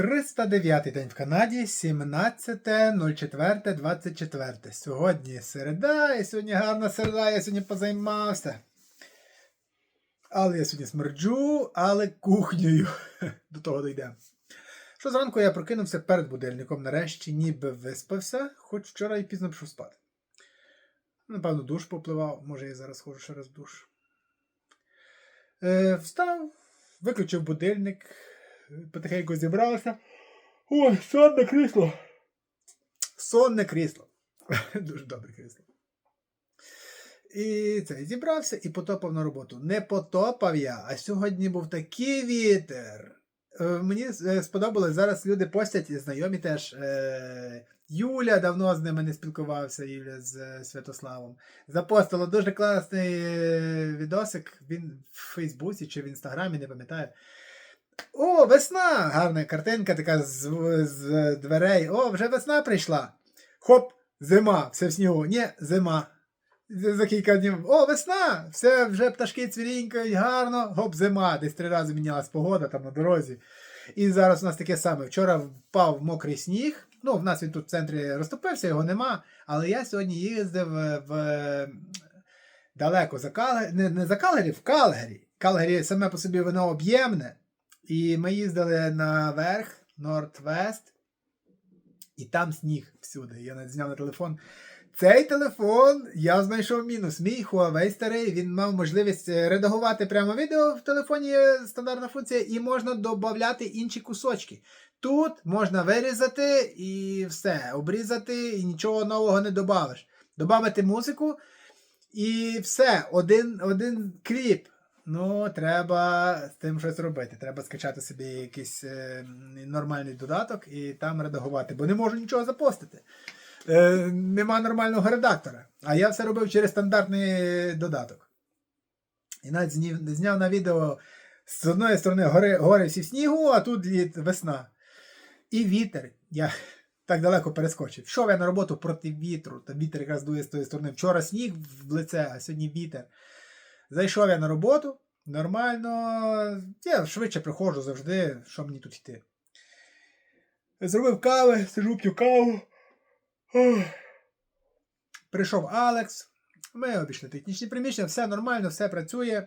309 день в Канаді, 17.04.24. Сьогодні середа, і сьогодні гарна середа, я сьогодні позаймався. Але я сьогодні смерджу, але кухнею. До того дійдемо. Що зранку я прокинувся перед будильником, нарешті ніби виспався, хоч вчора і пізно пішов спати. Напевно, душ попливав, може я зараз ходжу ще раз душ. Е, встав, виключив будильник, потихеньку зібрався. Ой, сонне крісло. Сонне крісло. Дуже добре крісло. І це, зібрався і потопав на роботу. Не потопав я, а сьогодні був такий вітер. Е, Мені е, сподобалось, зараз люди постять, і знайомі теж. Е, Юля давно з ними не спілкувався, Юля з Святославом. Запостила дуже класний відосик. Він в Фейсбуці чи в Інстаграмі, не пам'ятаю. О, весна! Гарна картинка така з, з дверей. О, вже весна прийшла. Хоп, зима, все в снігу. Ні, зима. За кілька днів. О, весна! Все, вже пташки цвірінькають, гарно, гоп, зима. Десь три рази мінялась погода там на дорозі. І зараз у нас таке саме. Вчора впав мокрий сніг. Ну, в нас він тут в центрі розтопився, його нема. Але я сьогодні їздив е, в е, далеко за Калгері, не, не за Калгері, в Калгері. Калгері саме по собі воно об'ємне. І ми їздили наверх, Норд-Вест, і там сніг всюди. Я навіть зняв на телефон. Цей телефон я знайшов мінус. Мій Huawei старий, він мав можливість е, редагувати прямо відео в телефоні є стандартна функція, і можна додати інші кусочки. Тут можна вирізати і все, обрізати, і нічого нового не додавиш. Добавити музику, і все, один, один кліп. Ну, треба з тим щось робити. Треба скачати собі якийсь е, нормальний додаток і там редагувати, бо не можу нічого запостити. Е, нема нормального редактора. А я все робив через стандартний додаток. І навіть зняв, на відео з одної сторони гори, гори всі в снігу, а тут літ, весна. І вітер. Я так далеко перескочив. Йшов я на роботу проти вітру, та вітер якраз дує з тої сторони. Вчора сніг в лице, а сьогодні вітер. Зайшов я на роботу, нормально. Я швидше приходжу завжди, що мені тут йти. Зробив кави, сижу, п'ю каву. Прийшов Алекс. Ми обійшли технічні приміщення, все нормально, все працює.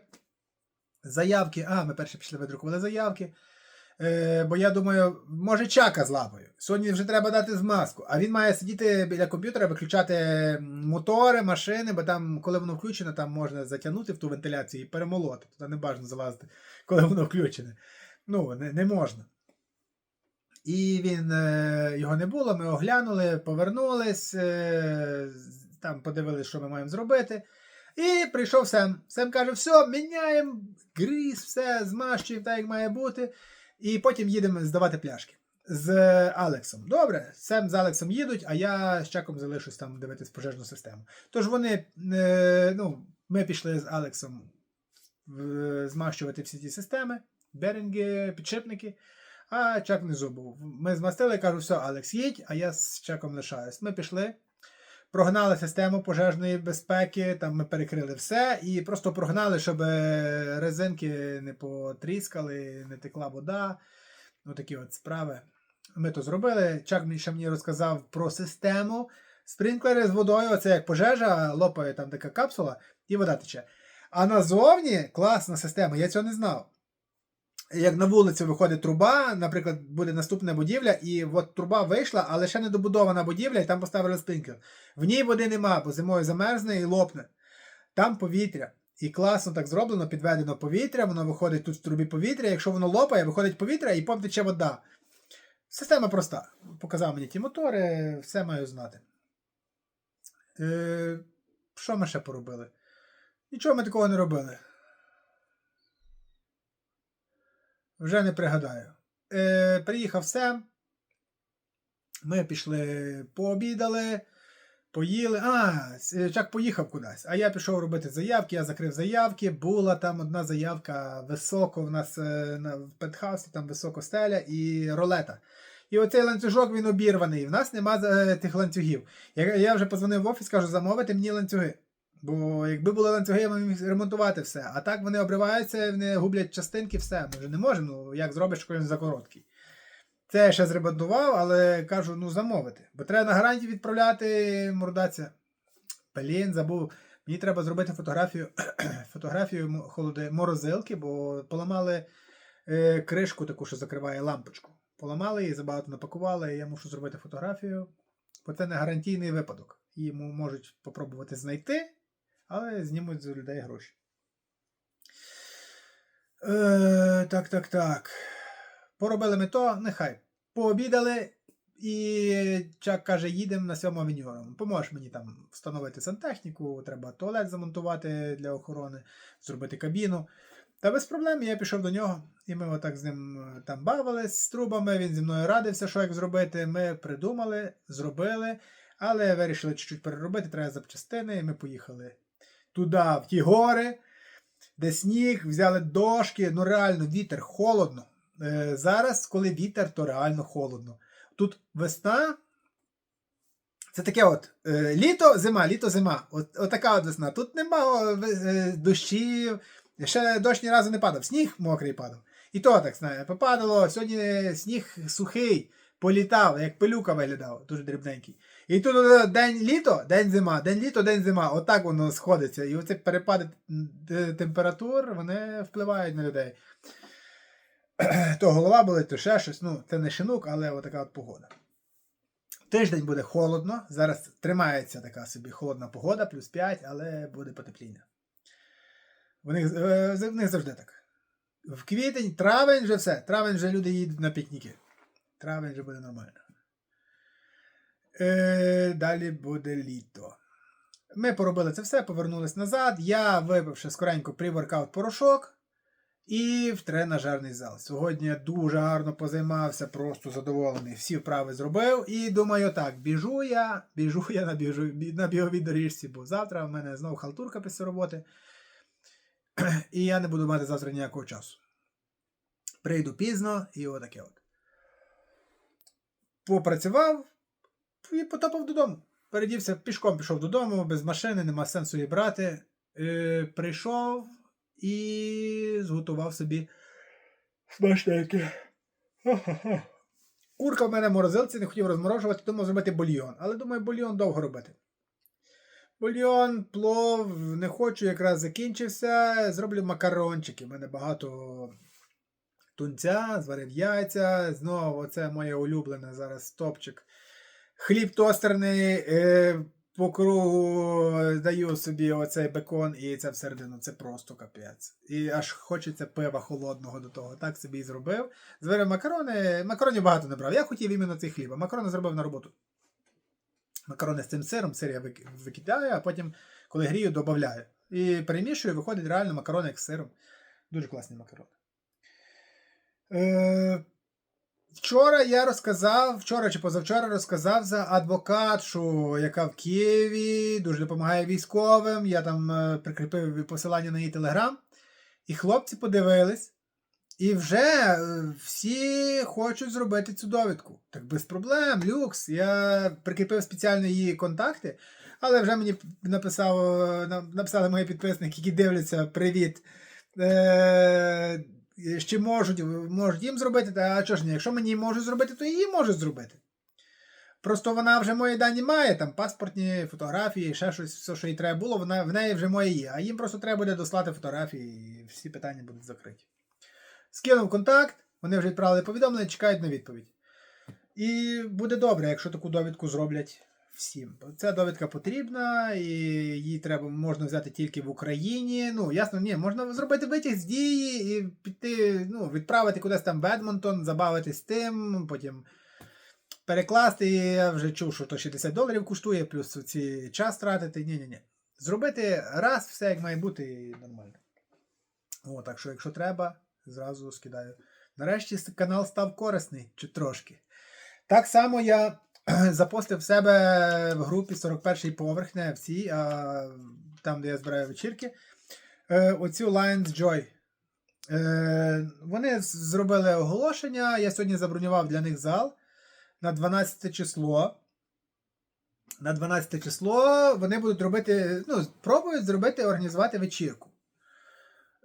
Заявки. А, ми перше пішли видрукували заявки. Е, бо я думаю, може чака з лапою. Сьогодні вже треба дати змазку. А він має сидіти біля комп'ютера, виключати мотори, машини, бо там, коли воно включено, там можна затягнути в ту вентиляцію і перемолоти. Туди не бажано залазити, коли воно включене. Ну, не, не можна. І він е, його не було, ми оглянули, повернулись, е, там подивилися, що ми маємо зробити. І прийшов Сем. Сем каже: все, міняємо гріз, все, змащуємо так, як має бути. І потім їдемо здавати пляшки з Алексом. Добре, Сем з Алексом їдуть, а я з Чаком залишусь там дивитись пожежну систему. Тож вони, е, ну, ми пішли з Алексом змащувати всі ті системи, берінги, підшипники. А Чак внизу був. Ми змастили, кажу, все, Алекс, їдь, а я з Чаком лишаюсь. Ми пішли, прогнали систему пожежної безпеки, там ми перекрили все і просто прогнали, щоб е, резинки не потріскали, не текла вода. Ну такі от справи. Ми то зробили. Чак ще мені розказав про систему. Спринклери з водою, оце як пожежа, лопає там така капсула, і вода тече. А назовні класна система, я цього не знав як на вулицю виходить труба, наприклад, буде наступна будівля, і от труба вийшла, але ще не добудована будівля, і там поставили спинкер. В ній води нема, бо зимою замерзне і лопне. Там повітря. І класно так зроблено, підведено повітря, воно виходить тут в трубі повітря. Якщо воно лопає, виходить повітря і потім тече вода. Система проста. Показав мені ті мотори, все маю знати. Е, Що ми ще поробили? Нічого ми такого не робили. Вже не пригадаю. Е, Приїхав Сем. Ми пішли, пообідали, поїли. А, Чак поїхав кудись. А я пішов робити заявки, я закрив заявки. Була там одна заявка високо в нас е, на в пентхаусі, там високо стеля і ролета. І оцей ланцюжок він обірваний. В нас нема е, тих ланцюгів. Я, я вже позвонив в офіс, кажу, замовити мені ланцюги. Бо якби були ланцюги, я міг ремонтувати все. А так вони обриваються, вони гублять частинки, все. Ми вже не можемо. Ну як зробиш, коли він за короткий. Це я ще зремонтував, але кажу, ну замовити. Бо треба на гарантії відправляти мордаця. Блін, забув. Мені треба зробити фотографію фотографію холоди морозилки, бо поламали е, кришку таку, що закриває лампочку. Поламали її, забагато напакували, і я мушу зробити фотографію. Бо це не гарантійний випадок. Її можуть попробувати знайти, але знімуть з людей гроші. Е, так, так, так. Поробили ми то, нехай. Пообідали, і Чак каже, їдемо на сьому авеню. Поможеш мені там встановити сантехніку, треба туалет замонтувати для охорони, зробити кабіну. Та без проблем я пішов до нього, і ми отак з ним е, там бавились з трубами. Він зі мною радився, що як зробити. Ми придумали, зробили, але вирішили чуть-чуть переробити, треба запчастини, і ми поїхали туди, в ті гори, де сніг, взяли дошки, ну реально вітер, холодно. Е, зараз, коли вітер, то реально холодно. Тут весна. Це таке от е, літо, зима, літо, зима. От, от така от весна. Тут нема е, дощів. Ще дощ ні разу не падав. Сніг мокрий падав. І то так знає, попадало. Сьогодні сніг сухий, політав, як пилюка виглядав, дуже дрібненький. І тут е, день літо, день зима, день літо, день зима. Отак воно сходиться. І оці перепади температур вони впливають на людей. То голова болить, то ще щось. Ну, це не шинук, але отака от погода. Тиждень буде холодно. Зараз тримається така собі холодна погода, плюс 5, але буде потепління. В них, е, в них завжди так. В квітень, травень вже все. Травень вже люди їдуть на пікніки. Травень вже буде нормально. Е, далі буде літо. Ми поробили це все, повернулись назад. Я випив ще скоренько pre-workout порошок і в тренажерний зал. Сьогодні я дуже гарно позаймався, просто задоволений. Всі вправи зробив. І думаю, так, біжу я, біжу я на, біжу, на біговій доріжці, бо завтра в мене знову халтурка після роботи. І я не буду мати завтра ніякого часу. Прийду пізно і отаке от. Попрацював і потопав додому. Передівся, пішком пішов додому, без машини, нема сенсу її брати. Е, прийшов і зготував собі смачненьке. Курка в мене морозилці, не хотів розморожувати, думав зробити бульйон. Але думаю, бульйон довго робити. Бульйон, плов, не хочу, якраз закінчився. Зроблю макарончики. У мене багато тунця, зварив яйця. Знову це моє улюблене зараз топчик. Хліб тостерний, е, по кругу даю собі оцей бекон і це всередину. Це просто капець. І аж хочеться пива холодного до того. Так собі і зробив. Зварив макарони. Макаронів багато не брав. Я хотів іменно цей хліб, а макарони зробив на роботу. Макарони з цим сиром, сир я викидаю, а потім, коли грію, додаю. І перемішую, виходить реально макарони як з сиром. Дуже класні макарони. Е, Вчора я розказав, вчора чи позавчора розказав за адвокатшу, яка в Києві дуже допомагає військовим. Я там е, прикріпив посилання на її телеграм. І хлопці подивились. І вже е, всі хочуть зробити цю довідку. Так без проблем, люкс. Я прикріпив спеціально її контакти, але вже мені написав, е, написали мої підписники, які дивляться привіт. Е, Чи можуть, можуть їм зробити, а чого ж ні? Якщо мені можуть зробити, то їм можуть зробити. Просто вона вже мої дані має, там паспортні фотографії, ще щось, все, що їй треба було, вона, в неї вже моє є. А їм просто треба буде дослати фотографії, і всі питання будуть закриті. Скинув контакт, вони вже відправили повідомлення, чекають на відповідь. І буде добре, якщо таку довідку зроблять всім. Ця довідка потрібна, і її треба можна взяти тільки в Україні. Ну, ясно, ні, можна зробити витяг з дії і піти, ну, відправити кудись там в Едмонтон, забавитись тим, потім перекласти. Я вже чув, що то 60 доларів коштує, плюс ці час тратити. Ні, ні, ні. Зробити раз все як має бути і нормально. О, так що, якщо треба, зразу скидаю. Нарешті канал став корисний, чи трошки. Так само я запостив в себе в групі 41-й поверх, не всі, а там, де я збираю вечірки. е, Оцю Lions Joy. Е, Вони зробили оголошення. Я сьогодні забронював для них зал на 12 число. На 12 число вони будуть робити, ну, пробують зробити, організувати вечірку.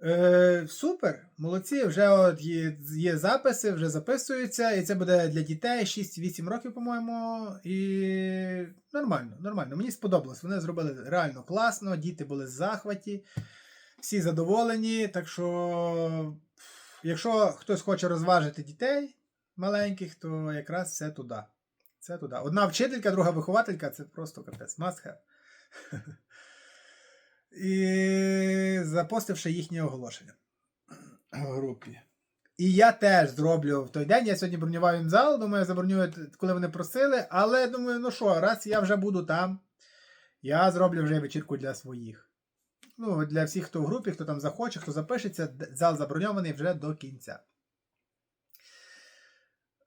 Е, супер, молодці. Вже от є, є записи, вже записуються, і це буде для дітей 6-8 років, по-моєму. І нормально, нормально. Мені сподобалось. Вони зробили реально класно, діти були в захваті, всі задоволені. Так що, якщо хтось хоче розважити дітей маленьких, то якраз це туди. Це туди. Одна вчителька, друга вихователька це просто капець. Must have. І запостивши їхнє оголошення в групі. І я теж зроблю в той день. Я сьогодні бронював їм зал, думаю, забронюю, коли вони просили. Але думаю, ну що, раз я вже буду там, я зроблю вже вечірку для своїх. Ну, для всіх, хто в групі, хто там захоче, хто запишеться, зал заброньований вже до кінця.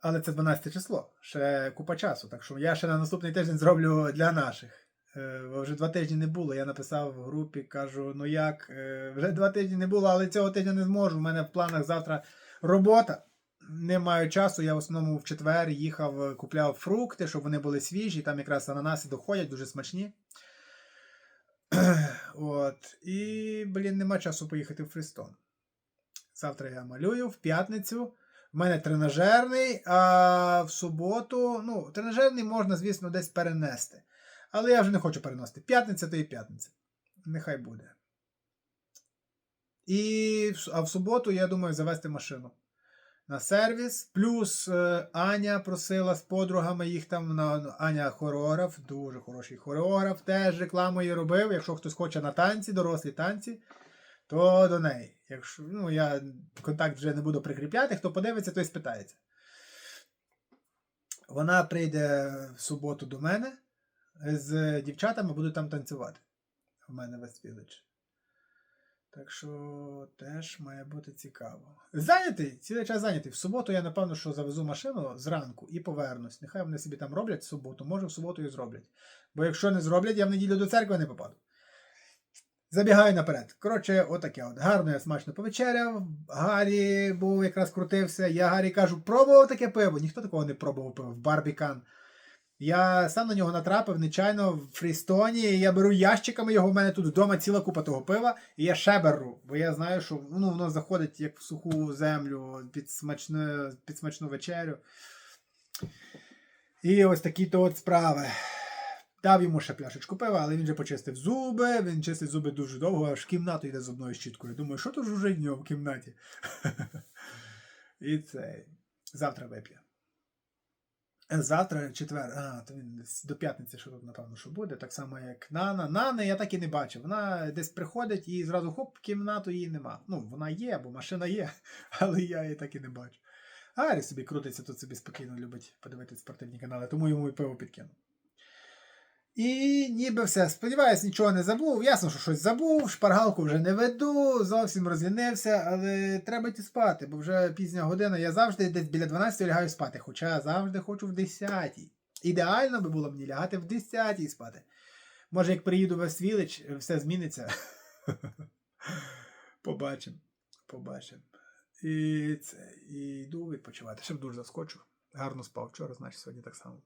Але це 12 число, ще купа часу. Так що я ще на наступний тиждень зроблю для наших. Е, вже два тижні не було. Я написав в групі, кажу: ну як, е, вже два тижні не було, але цього тижня не зможу. У мене в планах завтра робота. Не маю часу. Я в основному в четвер їхав, купляв фрукти, щоб вони були свіжі. Там якраз ананаси доходять, дуже смачні. От. І, блін, нема часу поїхати в Фрістон. Завтра я малюю, в п'ятницю. В мене тренажерний, а в суботу, ну, тренажерний можна, звісно, десь перенести. Але я вже не хочу переносити. П'ятниця то і п'ятниця. Нехай буде. І, а в суботу я думаю завести машину на сервіс. Плюс е, Аня просила з подругами їх там на ну, Аня хореограф, дуже хороший хореограф. Теж рекламу її робив. Якщо хтось хоче на танці, дорослі танці, то до неї. Якщо ну, я контакт вже не буду прикріпляти, хто подивиться, той спитається. Вона прийде в суботу до мене з дівчатами, буду там танцювати. У мене в West Village. Так що теж має бути цікаво. Зайнятий, цілий час зайнятий. В суботу я, напевно, що завезу машину зранку і повернусь. Нехай вони собі там роблять в суботу, може в суботу і зроблять. Бо якщо не зроблять, я в неділю до церкви не попаду. Забігаю наперед. Коротше, отаке от. Гарно я смачно повечеряв. Гаррі був якраз крутився. Я Гаррі кажу, пробував таке пиво. Ніхто такого не пробував пиво в Барбікан. Я сам на нього натрапив нечайно в Фрістоні. Я беру ящиками його. в мене тут вдома ціла купа того пива, і я ще беру, бо я знаю, що ну, воно заходить як в суху землю під смачну, під смачну вечерю. І ось такі то от справи. Дав йому ще пляшечку пива, але він вже почистив зуби, він чистить зуби дуже довго, аж в кімнату йде зубною щіткою. Думаю, що тут вже в нього в кімнаті? І це. Завтра вип'є. Завтра четвер, а, то він до п'ятниці, що тут, напевно, що буде. Так само, як Нана. Нани я так і не бачив. Вона десь приходить і зразу хоп, кімнату її нема. Ну, вона є, бо машина є, але я її так і не бачу. Гаррі собі крутиться, тут собі спокійно любить подивитися спортивні канали, тому йому і пиво підкину. І ніби все. Сподіваюсь, нічого не забув. Ясно, що щось забув, шпаргалку вже не веду, зовсім розлінився, але треба йти спати, бо вже пізня година. Я завжди десь біля 12 лягаю спати, хоча завжди хочу в 10. Ідеально би було мені лягати в 10 спати. Може, як приїду в Вествілич, все зміниться. Побачимо. Побачимо. І це, і йду відпочивати. Ще дуже заскочу. Гарно спав вчора, значить сьогодні так само.